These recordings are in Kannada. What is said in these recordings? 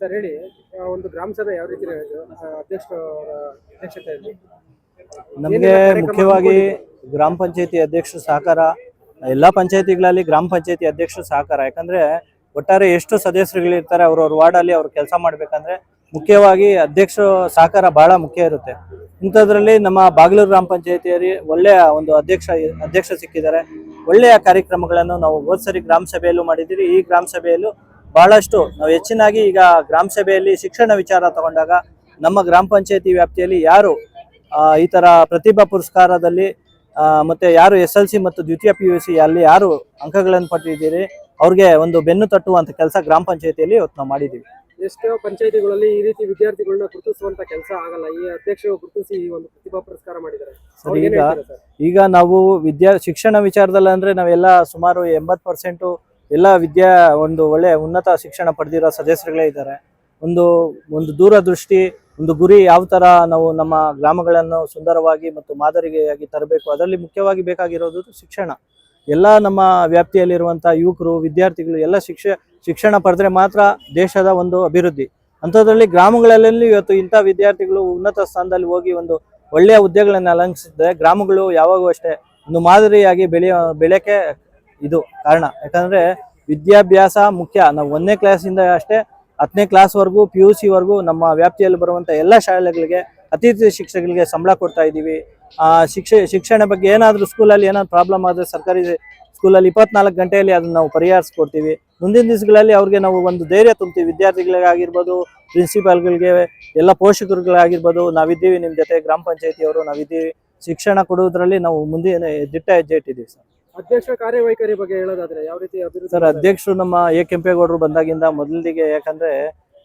ಸರ್ ಹೇಳಿ ಒಂದು ಗ್ರಾಮ ಸಭೆ ಯಾವ ರೀತಿ ನಡೆಯಿತು? ಅಧ್ಯಕ್ಷರ ಅಧ್ಯಕ್ಷತೆಯಲ್ಲಿ? ನಮಗೆ ಮುಖ್ಯವಾಗಿ ಗ್ರಾಮ ಪಂಚಾಯತಿ ಅಧ್ಯಕ್ಷ ಸಹಕಾರ ಎಲ್ಲ ಪಂಚಾಯತಿಗಳಲ್ಲಿ ಗ್ರಾಮ ಪಂಚಾಯತಿ ಅಧ್ಯಕ್ಷರ ಸಹಕಾರ. ಯಾಕಂದ್ರೆ ಒಟ್ಟಾರೆ ಎಷ್ಟು ಸದಸ್ಯರುಗಳಿರ್ತಾರೆ ಅವ್ರವ್ರ ವಾರ್ಡಲ್ಲಿ ಅವ್ರು ಕೆಲಸ ಮಾಡ್ಬೇಕಂದ್ರೆ ಮುಖ್ಯವಾಗಿ ಅಧ್ಯಕ್ಷ ಸಹಕಾರ ಬಹಳ ಮುಖ್ಯ ಇರುತ್ತೆ. ಇಂಥದ್ರಲ್ಲಿ ನಮ್ಮ ಬಾಗ್ಲೂರು ಗ್ರಾಮ ಪಂಚಾಯತಿಯಲ್ಲಿ ಒಳ್ಳೆಯ ಒಂದು ಅಧ್ಯಕ್ಷ ಅಧ್ಯಕ್ಷ ಸಿಕ್ಕಿದ್ದಾರೆ. ಒಳ್ಳೆಯ ಕಾರ್ಯಕ್ರಮಗಳನ್ನು ನಾವು ಹೋದ್ ಸರಿ ಗ್ರಾಮ ಸಭೆಯಲ್ಲೂ ಮಾಡಿದ್ದೀರಿ. ಈ ಗ್ರಾಮ ಸಭೆಯಲ್ಲೂ ಬಹಳಷ್ಟು ನಾವು ಹೆಚ್ಚಿನಾಗಿ ಈಗ ಗ್ರಾಮ ಸಭೆಯಲ್ಲಿ ಶಿಕ್ಷಣ ವಿಚಾರ ತಗೊಂಡಾಗ ನಮ್ಮ ಗ್ರಾಮ ಪಂಚಾಯತಿ ವ್ಯಾಪ್ತಿಯಲ್ಲಿ ಯಾರು ಈ ತರ ಪ್ರತಿಭಾ ಪುರಸ್ಕಾರದಲ್ಲಿ ಆ, ಮತ್ತೆ ಯಾರು ಎಸ್ ಎಲ್ ಸಿ ಮತ್ತು ದ್ವಿತೀಯ ಪಿ ಯು ಸಿ ಅಲ್ಲಿ ಯಾರು ಅಂಕಗಳನ್ನು ಪಡೆದಿದ್ದೀರಿ ಅವ್ರಿಗೆ ಒಂದು ಬೆನ್ನು ತಟ್ಟುವಂತ ಕೆಲಸ ಗ್ರಾಮ ಪಂಚಾಯತಿಯಲ್ಲಿ ಇವತ್ತು ನಾವು ಮಾಡಿದ್ದೀವಿ. ಎಷ್ಟೋ ಪಂಚಾಯತಿಗಳಲ್ಲಿ ಈ ರೀತಿ ವಿದ್ಯಾರ್ಥಿಗಳನ್ನ ಗುರುತಿಸುವಂತ ಕೆಲಸ ಆಗಲ್ಲ. ಈ ಅಧ್ಯಕ್ಷರು ಗುರುತಿಸಿ ಈ ಒಂದು ಪ್ರತಿಭಾ ಪುರಸ್ಕಾರ ಮಾಡಿದ್ದಾರೆ. ಸರ್ ಈಗ ಈಗ ನಾವು ವಿದ್ಯಾ ಶಿಕ್ಷಣ ವಿಚಾರದಲ್ಲಿ ಅಂದ್ರೆ ನಾವೆಲ್ಲ ಸುಮಾರು ಎಂಬತ್ತು ಪರ್ಸೆಂಟು ಎಲ್ಲ ವಿದ್ಯಾ ಒಂದು ಒಳ್ಳೆ ಉನ್ನತ ಶಿಕ್ಷಣ ಪಡೆದಿರೋ ಸದಸ್ಯರುಗಳೇ ಇದ್ದಾರೆ. ಒಂದು ಒಂದು ದೂರದೃಷ್ಟಿ, ಒಂದು ಗುರಿ ಯಾವ ತರ ನಾವು ನಮ್ಮ ಗ್ರಾಮಗಳನ್ನು ಸುಂದರವಾಗಿ ಮತ್ತು ಮಾದರಿಯಾಗಿ ತರಬೇಕು, ಅದರಲ್ಲಿ ಮುಖ್ಯವಾಗಿ ಬೇಕಾಗಿರೋದು ಶಿಕ್ಷಣ. ಎಲ್ಲ ನಮ್ಮ ವ್ಯಾಪ್ತಿಯಲ್ಲಿರುವಂಥ ಯುವಕರು, ವಿದ್ಯಾರ್ಥಿಗಳು ಎಲ್ಲ ಶಿಕ್ಷ, ಶಿಕ್ಷಣ ಪಡೆದ್ರೆ ಮಾತ್ರ ದೇಶದ ಒಂದು ಅಭಿವೃದ್ಧಿ. ಅಂಥದ್ರಲ್ಲಿ ಗ್ರಾಮಗಳಲ್ಲಿ ಇವತ್ತು ಇಂಥ ವಿದ್ಯಾರ್ಥಿಗಳು ಉನ್ನತ ಸ್ಥಾನದಲ್ಲಿ ಹೋಗಿ ಒಂದು ಒಳ್ಳೆಯ ಹುದ್ದೆಗಳನ್ನು ಅಲಂಕಿಸಿದ್ರೆ ಗ್ರಾಮಗಳು ಯಾವಾಗೂ ಅಷ್ಟೇ ಒಂದು ಮಾದರಿಯಾಗಿ ಬೆಳೆಯೋ, ಬೆಳೆಯಕ್ಕೆ ಇದು ಕಾರಣ. ಯಾಕಂದ್ರೆ ವಿದ್ಯಾಭ್ಯಾಸ ಮುಖ್ಯ. ನಾವು ಒಂದನೇ ಕ್ಲಾಸಿಂದ ಅಷ್ಟೇ ಹತ್ತನೇ ಕ್ಲಾಸ್ವರೆಗೂ ಪಿ ಯು ಸಿವರೆಗೂ ನಮ್ಮ ವ್ಯಾಪ್ತಿಯಲ್ಲಿ ಬರುವಂಥ ಎಲ್ಲ ಶಾಲೆಗಳಿಗೆ, ಅತಿಥಿ ಶಿಕ್ಷಕರಿಗೆ ಸಂಬಳ ಕೊಡ್ತಾ ಆ, ಶಿಕ್ಷ, ಶಿಕ್ಷಣ ಬಗ್ಗೆ ಏನಾದರೂ ಸ್ಕೂಲಲ್ಲಿ ಏನಾದ್ರು ಪ್ರಾಬ್ಲಮ್ ಆದರೆ ಸರ್ಕಾರಿ ಸ್ಕೂಲಲ್ಲಿ ಇಪ್ಪತ್ನಾಲ್ಕು ಗಂಟೆಯಲ್ಲಿ ಅದನ್ನ ನಾವು ಪರಿಹರಿಸ್ಕೊಡ್ತೀವಿ. ಮುಂದಿನ ದಿವಸಗಳಲ್ಲಿ ಅವ್ರಿಗೆ ನಾವು ಒಂದು ಧೈರ್ಯ ತುಂಬ್ತೀವಿ. ವಿದ್ಯಾರ್ಥಿಗಳಿಗಾಗಿರ್ಬೋದು ಪ್ರಿನ್ಸಿಪಾಲ್ಗಳಿಗೆ ಎಲ್ಲ ಪೋಷಕರುಗಳಾಗಿರ್ಬೋದು, ನಾವಿದ್ದೀವಿ ನಿಮ್ಮ ಜೊತೆ, ಗ್ರಾಮ ಪಂಚಾಯತಿಯವರು ನಾವಿದ್ದೀವಿ. ಶಿಕ್ಷಣ ಕೊಡುವುದರಲ್ಲಿ ನಾವು ಮುಂದಿನ ದಿಟ್ಟ ಹೆಜ್ಜೆ ಇಟ್ಟಿದ್ದೀವಿ ಸರ್. ಅಧ್ಯಕ್ಷರ ಕಾರ್ಯವೈಖರಿ ಬಗ್ಗೆ ಹೇಳೋದಾದ್ರೆ ಯಾವ ರೀತಿ ಅಭಿವೃದ್ಧಿ ಸರ್ ಅಧ್ಯಕ್ಷರು ನಮ್ಮ ಎ. ಕೆಂಪೇಗೌಡರು ಬಂದಾಗಿಂದ ಮೊದಲಿಗೆ ಯಾಕಂದ್ರೆ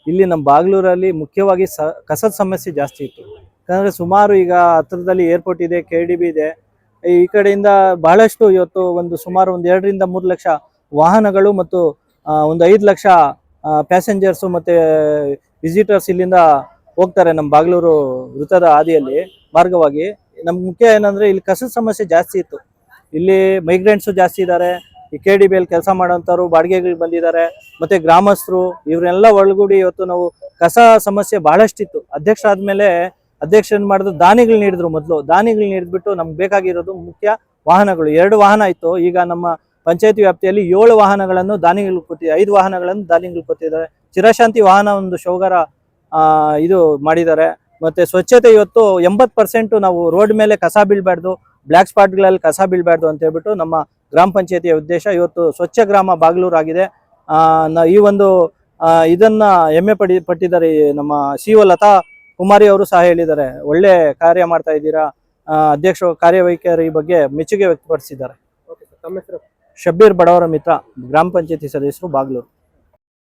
ಇಲ್ಲಿ ನಮ್ಮ ಬಾಗ್ಲೂರಲ್ಲಿ ಮುಖ್ಯವಾಗಿ ಸ ಕಸದ ಸಮಸ್ಯೆ ಜಾಸ್ತಿ ಇತ್ತು. ಯಾಕಂದ್ರೆ ಸುಮಾರು ಈಗ ಹತ್ರದಲ್ಲಿ ಏರ್ಪೋರ್ಟ್ ಇದೆ ಕೆ ಡಿ ಬಿ ಇದೆ. ಈ ಕಡೆಯಿಂದ ಬಹಳಷ್ಟು ಇವತ್ತು ಒಂದು ಸುಮಾರು ಒಂದು ಎರಡರಿಂದ ಮೂರು ಲಕ್ಷ ವಾಹನಗಳು ಮತ್ತು ಒಂದು ಐದು ಲಕ್ಷ ಪ್ಯಾಸೆಂಜರ್ಸು ಮತ್ತೆ ವಿಸಿಟರ್ಸ್ ಇಲ್ಲಿಂದ ಹೋಗ್ತಾರೆ ನಮ್ಮ ಬಾಗ್ಲೂರು ವೃತ್ತದ ಹಾದಿಯಲ್ಲಿ ಮಾರ್ಗವಾಗಿ. ನಮ್ಮ ಮುಖ್ಯ ಏನಂದ್ರೆ ಇಲ್ಲಿ ಕಸದ ಸಮಸ್ಯೆ ಜಾಸ್ತಿ ಇತ್ತು. ಇಲ್ಲಿ ಮೈಗ್ರೆಂಟ್ಸು ಜಾಸ್ತಿ ಇದ್ದಾರೆ ಈ ಕೆ ಡಿ ಬಿಯಲ್ಲಿ ಕೆಲಸ ಮಾಡೋಂಥವ್ರು ಬಾಡಿಗೆಗಳು ಬಂದಿದ್ದಾರೆ. ಮತ್ತೆ ಗ್ರಾಮಸ್ಥರು ಇವರೆಲ್ಲ ಒಳಗೂಡಿ ಇವತ್ತು ನಾವು ಕಸ ಸಮಸ್ಯೆ ಬಹಳಷ್ಟಿತ್ತು. ಅಧ್ಯಕ್ಷ ಆದ್ಮೇಲೆ ಅಧ್ಯಕ್ಷ ಏನ್ ಮಾಡಿದ್ರು, ದಾನಿಗಳು ನೀಡಿದ್ರು ಮೊದಲು. ದಾನಿಗಳು ನೀಡಿದ್ಬಿಟ್ಟು ನಮ್ಗೆ ಬೇಕಾಗಿರೋದು ಮುಖ್ಯ ವಾಹನಗಳು. ಎರಡು ವಾಹನ ಇತ್ತು. ಈಗ ನಮ್ಮ ಪಂಚಾಯತಿ ವ್ಯಾಪ್ತಿಯಲ್ಲಿ ಏಳು ವಾಹನಗಳನ್ನು ದಾನಿಗಳು ಕೊಟ್ಟಿದ್ದಾರೆ ಐದು ವಾಹನಗಳನ್ನು ದಾನಿಗಳು ಕೊಟ್ಟಿದ್ದಾರೆ. ಚಿರಶಾಂತಿ ವಾಹನ ಒಂದು ಶೋಗರ ಇದು ಮಾಡಿದ್ದಾರೆ. ಮತ್ತೆ ಸ್ವಚ್ಛತೆ ಇವತ್ತು ಎಂಬತ್ತು ಪರ್ಸೆಂಟ್ ನಾವು ರೋಡ್ ಮೇಲೆ ಕಸ ಬೀಳ್ಬಾರ್ದು. ಬ್ಲ್ಯಾಕ್ ಸ್ಪಾಟ್ಗಳಲ್ಲಿ ಕಸ ಬೀಳಬಾರ್ದು ಅಂತ ಹೇಳ್ಬಿಟ್ಟು ನಮ್ಮ ಗ್ರಾಮ ಪಂಚಾಯತಿಯ ಉದ್ದೇಶ ಇವತ್ತು ಸ್ವಚ್ಛ ಗ್ರಾಮ ಬಾಗ್ಲೂರ್ ಆಗಿದೆ ಆ, ನ- ಈ ಒಂದು ಇದನ್ನ ಹೆಮ್ಮೆ ಪಡಿ ಪಟ್ಟಿದ್ದಾರೆ ನಮ್ಮ ಸಿ ಒ ಲತಾ ಕುಮಾರಿ ಅವರು ಸಹ ಹೇಳಿದ್ದಾರೆ. ಒಳ್ಳೆ ಕಾರ್ಯ ಮಾಡ್ತಾ ಇದ್ದೀರಾ? ಅಧ್ಯಕ್ಷ ಕಾರ್ಯವೈಖರಿ ಬಗ್ಗೆ ಮೆಚ್ಚುಗೆ ವ್ಯಕ್ತಪಡಿಸಿದ್ದಾರೆ. ಶಬ್ಬೀರ್ ಬಡವರ ಮಿತ್ರ ಗ್ರಾಮ ಪಂಚಾಯತಿ ಸದಸ್ಯರು ಬಾಗ್ಲೂರು.